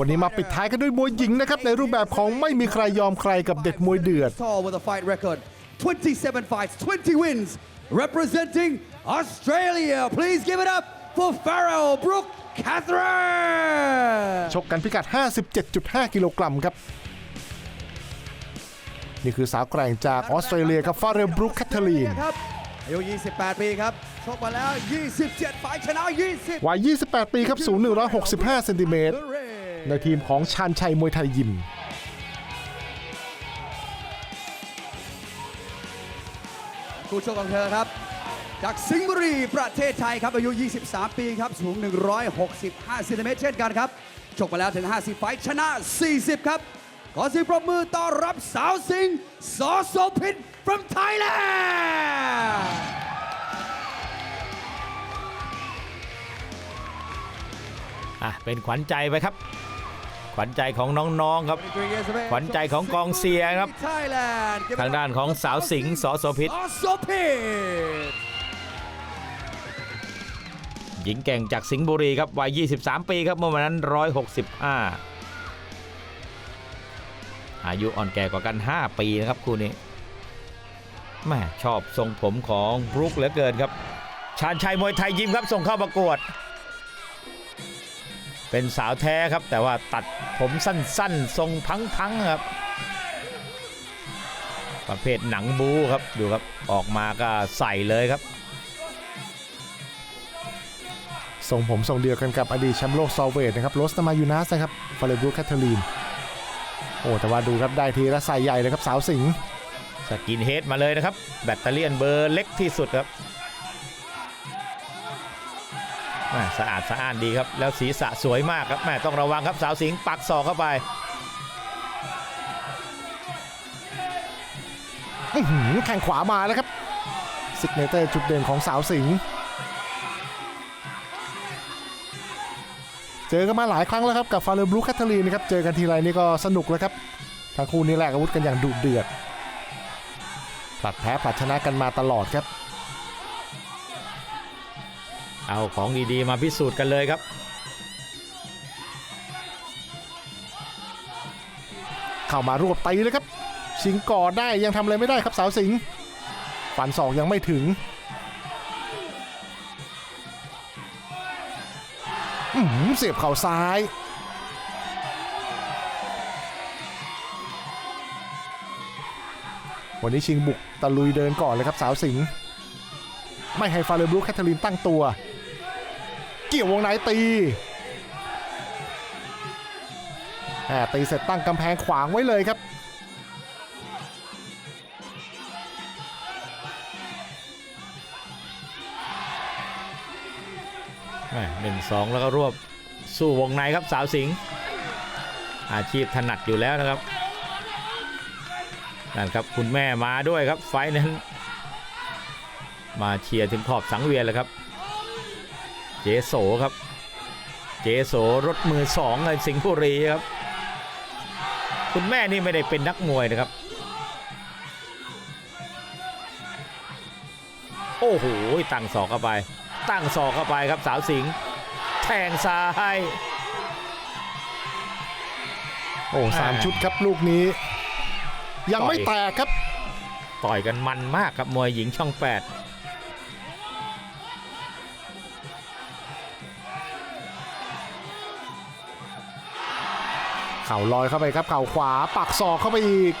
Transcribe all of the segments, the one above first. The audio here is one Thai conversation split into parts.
วันนี้มาปิดท้ายกันด้วยมวยหญิงนะครับ ในรูปแบบของไม่มีใครยอมใครกับเด็กมวยเดือด Tall with a fight record 27 fights, 20 wins, representing Australia. Please give it up for Farrell Brooke Catherine. ชกกันพิกัด 57.5 กิโลกรัมครับ นี่คือสาวแกร่งจากออสเตรเลียครับฟาเรลบรูคแคทเธอรีนครับอายุ 28 ปีครับชกมาแล้ว 27 ไฟท์ชนะ 20วัย28 ปีครับ สูง 165 เซนติเมตร ในทีมของชาญชัยมวยไทยยิมคู่ชกของเธอครับ จากสิงห์บุรีประเทศไทยครับ อายุ 23 ปีครับ สูง 165เซนติเมตรเช่นกันครับชกมาแล้วถึง 50 ไฟท์ชนะ 40 ครับ ขอเสียงปรบมือต้อนรับสาวสิงห์สอโสพิษ from Thailand อะเป็นขวัญใจไปครับ ขวัญใจของน้องๆครับ ขวัญใจของกองเชียครับ ทางด้านของสาวสิงห์สอโสพิษหญิงแก่งจากสิงห์บุรีครับวัย 23 ปีครับเมื่อวันนั้น 165 อายุอ่อนแก่กว่ากัน 5 ปีนะครับคู่นี้แม่ชอบทรงผมของบรุกเหลือเกินครับ ชาญชัยมวยไทยยิมครับส่งเข้าประกวด เป็นสาวแท้ครับ แต่ว่าตัดผมสั้นๆ ทรงพังๆครับ ประเภทหนังบูครับดูครับออกมาก็ใส่เลยครับทรงผมทรงเดียวกันกับอดีตแชมป์โลกซอลเวตนะครับโรสนามายูนัสนะครับฟาเรลบรูคแคทเธอรีนโอ้แต่ว่าดูครับได้ทีละใส่ใหญ่เลยครับสาวสิงห์สกินเฮดมาเลยนะครับ แบตเตอรี่ยนเบอร์เล็กที่สุดครับ ม่สะอาดสะอ้านดีครับ แล้วศีรษะสวยมากครับแม่ต้องระวังครับสาวสิงห์ปักศอกเข้าไปแข่งขวามาแล้วครับซิกเนเตอร์จุดเด่นของสาวสิงห์เจอกันมาหลายครั้งแล้วครับกับฟาเรลบลูแคทเธอรีนนะครับเจอกันทีไรนี่ก็สนุกแล้วครับทั้งคู่นี่แหลกอาวุธกันอย่างดุเดือดผลัดแพ้ผลัดชนะกันมาตลอดครับ เอาของดีๆมาพิสูจน์กันเลยครับ เข้ามารวบตีเลยครับชิงก่อได้ยังทำอะไรไม่ได้ครับสาวสิงห์ฟันศอกยังไม่ถึงอื้อหือเสียบเข่าซ้ายวันนี้ชิงบุกตะลุยเดินก่อนเลยครับสาวสิง ไม่ให้ฟาเรบลูคแคทเธอรีนตั้งตัว กี่ยววงในตีแหมตีเสร็จตั้งกำแพงขวางไว้เลยครับ หนึ่งสองแล้วก็รวบสู้วงในครับสาวสิงห์อาชีพถนัดอยู่แล้วนะครับนั่นครับคุณแม่มาด้วยครับไฟนั้น มาเชียร์ถึงขอบสังเวียนเลยครับ เจโสครับ เจโสรถมือสองเลยสิงห์บุรีครับ คุณแม่นี่ไม่ได้เป็นนักมวยนะครับ โอ้โหตั้งศอกเข้าไป ตั้งศอกเข้าไปครับสาวสิงห์แทงซ้ายโอ้สามอ่าชุดครับลูกนี้ ยังไม่ต่อยแตกครับ ต่อยกันมันมากครับมวยหญิงช่องแปด เข่าลอยเข้าไปครับ เข่าขวาปักศอกเข้าไปอีก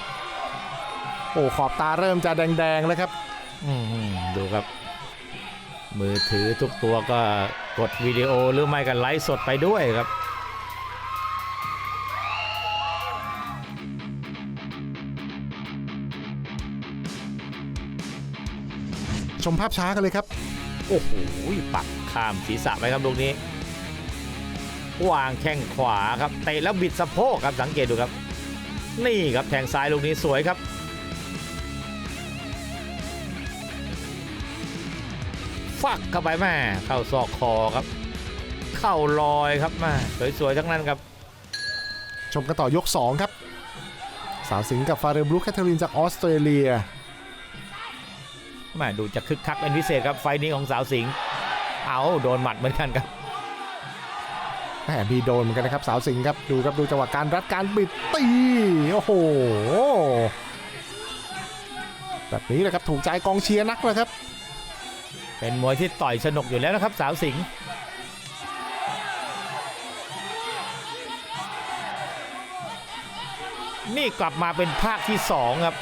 โอ้ขอบตาเริ่มจะแดงๆแล้วครับอื้อหือดูครับ มือถือทุกตัวก็กดวิดีโอหรือไม่กันไลฟ์สดไปด้วยครับชมภาพช้ากันเลยครับ โอ้โห ปักข้ามศีรษะไปครับลูกนี้ วางแข้งขวาครับเตะแล้วบิดสะโพกครับสังเกตดูครับ นี่ครับแทงซ้ายลูกนี้สวยครับ ฟักเข้าไปแม่เข้าซอกคอครับ เข้าลอยครับแม่สวยๆทั้งนั้นครับ ชมกันต่อยก 2 ครับ สาวสิงห์กับฟาเรลบลูคแคทเธอรีนจากออสเตรเลียแม่ดูจะคึกคักเป็นพิเศษครับไฟล์นี้ของสาวสิงห์เอาโดนหมัดเหมือนกันครับ แหมมีโดนเหมือนกันนะครับสาวสิงห์ครับดูครับดูจังหวะการรัดการบิดตีโอ้โหแบบนี้แหละครับถูกใจกองเชียร์นักเลยครับ เป็นมวยที่ต่อยสนุกอยู่แล้วนะครับ สาวสิงห์นี่กลับมาเป็นภาคที่สองครับ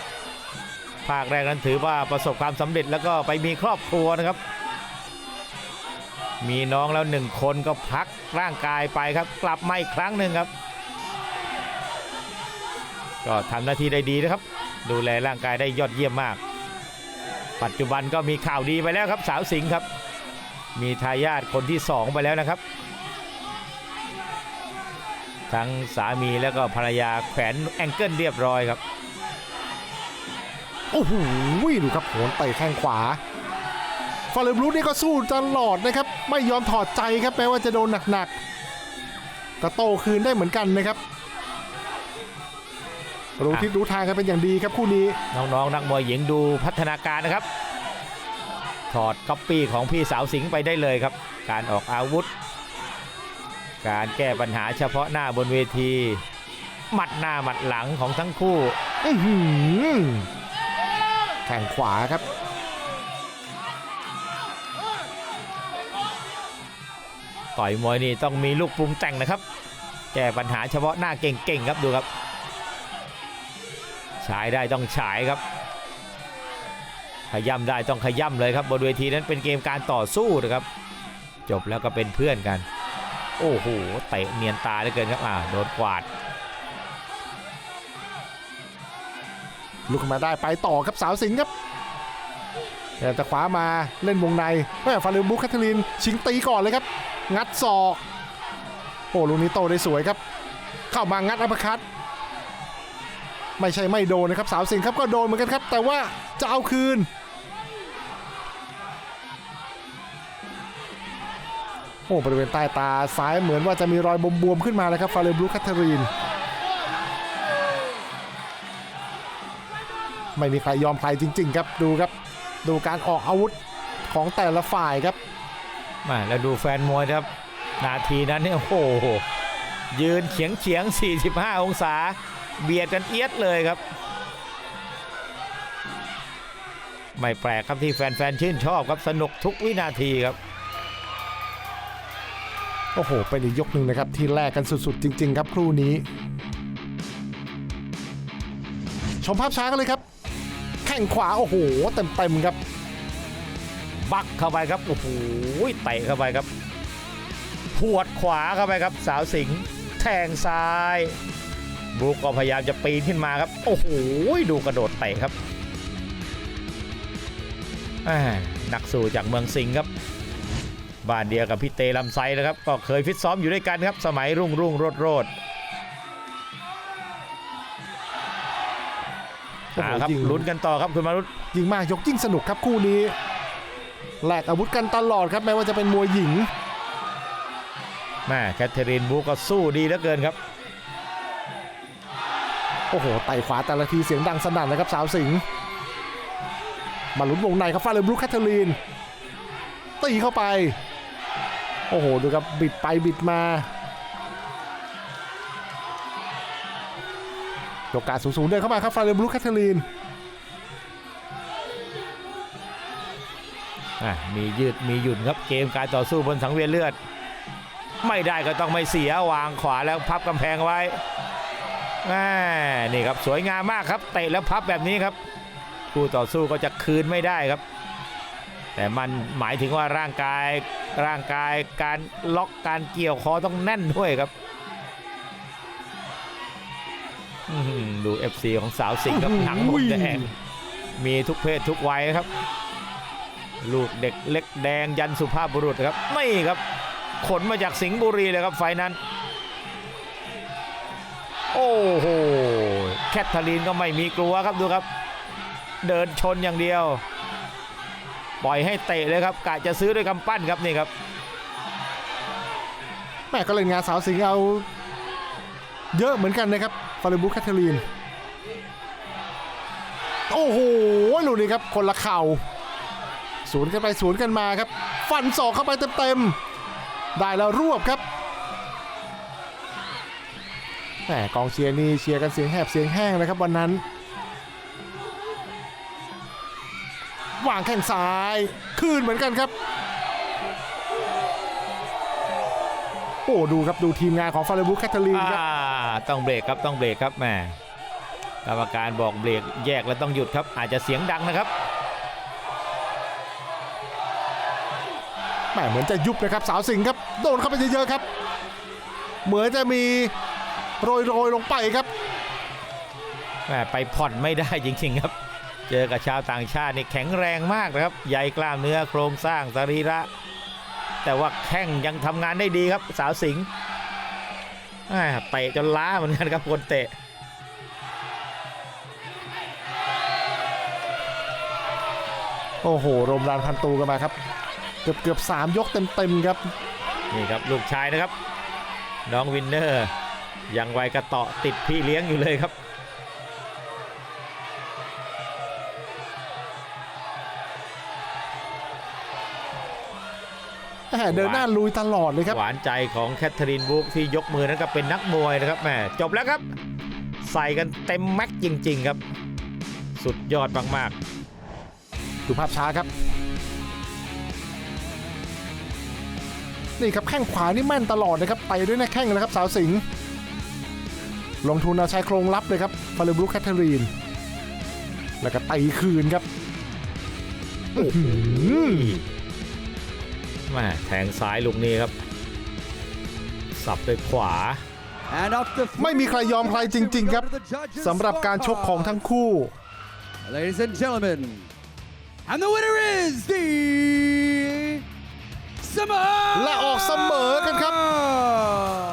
ภาคแรกนั้นถือว่าประสบความสำเร็จแล้วก็ไปมีครอบครัวนะครับ มีน้องแล้วหนึ่งคนก็พักร่างกายไปครับ กลับมาอีกครั้งหนึ่งครับ ก็ทำหน้าที่ได้ดีนะครับ ดูแลร่างกายได้ยอดเยี่ยมมาก ปัจจุบันก็มีข่าวดีไปแล้วครับ สาวสิงห์ครับ มีทายาทคนที่ 2 ไปแล้วนะครับ ทั้งสามีแล้วก็ภรรยาแขวนแองเกิลเรียบร้อยครับ โอ้โหดูครับโหนเตะแข้งขวา ฟาเลบรูนี่ก็สู้ตลอดนะครับ ไม่ยอมถอดใจครับแม้ว่าจะโดนหนักๆก็โตคืนได้เหมือนกันนะครับรู้ทิศรู้ทางกันเป็นอย่างดีครับคู่นี้ น้องๆ นักมวยหญิงดูพัฒนาการนะครับ ถอดก๊อปปี้ของพี่สาวสิงห์ไปได้เลยครับ การออกอาวุธ การแก้ปัญหาเฉพาะหน้าบนเวที หมัดหน้าหมัดหลังของทั้งคู่อื้อหือแข่งขวาครับ ต่อยมวยนี่ต้องมีลูกปรุงแต่งนะครับ แก้ปัญหาเฉพาะหน้าเก่งๆครับดูครับฉายได้ต้องฉายครับ ขย่ำได้ต้องขย่ำเลยครับบนเวทีนั้นเป็นเกมการต่อสู้นะครับ จบแล้วก็เป็นเพื่อนกัน โอ้โหเตะเนียนตาเหลือเกินครับอ่าโดนกวาดลุกขึ้นมาได้ไปต่อครับสาวสิงครับแต่จะขวามาเล่นวงในแม่ฟาเลบุคแคทเธอรีนชิงตีก่อนเลยครับ งัดศอกโอ้ลูกนี้โตได้สวยครับ เข้ามางัดอัปคัตไม่ใช่ไม่โดนนะครับสาวสิงห์ครับก็โดนเหมือนกันครับ แต่ว่าจะเอาคืน โอ้บริเวณใต้ตาซ้ายเหมือนว่าจะมีรอยบวมๆขึ้นมาเลยครับฟาเลบลูแคทเธอรีนไม่มีใครยอมใครจริง ๆ ครับดูครับ ดูการออกอาวุธของแต่ละฝ่ายครับ มาแล้วดูแฟนมวยครับ นาทีนั้นเนี่ยโอ้โหยืนเฉียงเฉียง 45 องศา เบียดกันเอียดเลยครับ ไม่แปลกครับที่แฟนๆชื่นชอบครับสนุกทุกวินาทีครับโอ้โหเป็นอีกยกหนึ่งนะครับ ที่แลกกันสุดๆ จริง ๆ ครับครู่นี้ ชมภาพช้ากันเลยครับ แข้งขวา โอ้โห เต็มๆครับ บักเข้าไปครับโอ้โหเตะเข้าไปครับพวดขวาเข้าไปครับสาวสิงห์แทงซ้ายบรูกก็พยายามจะปีนขึ้นมาครับ โอ้โหดูกระโดดเตะครับแหม่นักสู้จากเมืองสิงห์ครับ บ้านเดียวกับพี่เตลำไซนะครับ ก็เคยฟิตซ้อมอยู่ด้วยกันครับ สมัยรุ่งรุ่งโรดโรดโอ้โหอ่าครับยิงลุ้นกันต่อครับคุณมารุตยิ่งมากยกยิ่งสนุกครับคู่นี้ แลกอาวุธกันตลอดครับแม้ว่าจะเป็นมวยหญิงแม่แคทเธอรีนบรูก็สู้ดีเหลือเกินครับ โอ้โหไต่ขวาแต่ละทีเสียงดังสนั่นนะครับสาวสิงห์มาลุ้นวงในครับฟาเลบลูแคทเธอรีนตีเข้าไป โอ้โหดูครับบิดไปบิดมาโอกาสสูงๆเดินเข้ามาครับฟาเลบลูแคทเธอรีน มียืดมีหยุ่นครับเกมการต่อสู้บนสังเวียนเลือด ไม่ได้ก็ต้องไม่เสียวางขวาแล้วพับกำแพงไว้นี่ครับสวยงามมากครับเตะแล้วพับแบบนี้ครับคู่ต่อสู้ก็จะคืนไม่ได้ครับ แต่มันหมายถึงว่าร่างกายร่างกายการล็อกการเกี่ยวคอต้องแน่นด้วยครับอื้อหือดู FC ของสาวสิงห์ครับหนังหมดแดงมีทุกเพศทุกวัยครับ ลูกเด็กเล็กแดงยันสุภาพบุรุษครับ ไม่ครับ ขนมาจากสิงห์บุรีเลยครับไฟนั้น โอ้โห แคทเธอรีนก็ไม่มีกลัวครับดูครับ เดินชนอย่างเดียว ปล่อยให้เตะเลยครับกะจะซื้อด้วยกำปั้นครับนี่ครับ แม่ก็เล่นงานสาวสิงห์เอา เยอะเหมือนกันนะครับฟาเลบุคแคทเธอรีน โอ้โหลูกนี้ครับคนละเข่า สวนกันไปสวนกันมาครับ ฟันศอกเข้าไปเต็มๆ ได้แล้วรวบครับแหมกองเชียร์นี่เชียร์กันเสียงแหบเสียงแห้งเลยครับวันนั้น วางแข้งซ้ายคืนเหมือนกันครับ โอ้ดูครับดูทีมงานของฟาเรบุคแคทเธอรีนครับต้องเบรกครับต้องเบรกครับแหม่กรรมการบอกเบรกแยกแล้วต้องหยุดครับ อาจจะเสียงดังนะครับ แหมเหมือนจะยุบนะครับสาวสิงห์ครับโดนเข้าไปเยอะๆครับ เหมือนจะมีโรยโรยๆลงไปครับแหม่ไปผ่อนไม่ได้จริงๆครับ เจอกับชาวต่างชาตินี่แข็งแรงมากนะครับใหญ่กล้ามเนื้อโครงสร้างสรีระ แต่ว่าแข้งยังทำงานได้ดีครับสาวสิงห์แหม่เตะจนล้าเหมือนกันครับคนเตะโอ้โหรมรานพันตูกันมาครับ เกือบเกือบสามยกเต็มๆครับ นี่ครับลูกชายนะครับ น้องวินเนอร์ยังวัยกระเตาะติดพี่เลี้ยงอยู่เลยครับแหมเดินหน้าลุยตลอดเลยครับ หวานใจของแคทเธอรีนบุ๊กที่ยกมือนั้นก็เป็นนักมวยนะครับแหมจบแล้วครับ ใส่กันเต็มแม็กซ์จริง ๆ ครับ สุดยอดมากดูภาพช้าครับ นี่ครับแข้งขวานี่แม่นตลอดนะครับไปด้วยหน้าแข้งนะครับสาวสิงห์ลงทุนเอาชายโครงรับเลยครับฟาเลบรูแคทเธอรีน แล้วก็ตีคืนครับอื้อหือๆแหมแทงซ้ายลูกนี้ครับ สับด้วยขวา And after ไม่มีใครยอมใครจริง ๆ ครับสำหรับการชกของทั้งคู่ Ladies and gentlemen, and the winner is the เสมอ และออกเสมอกันครับ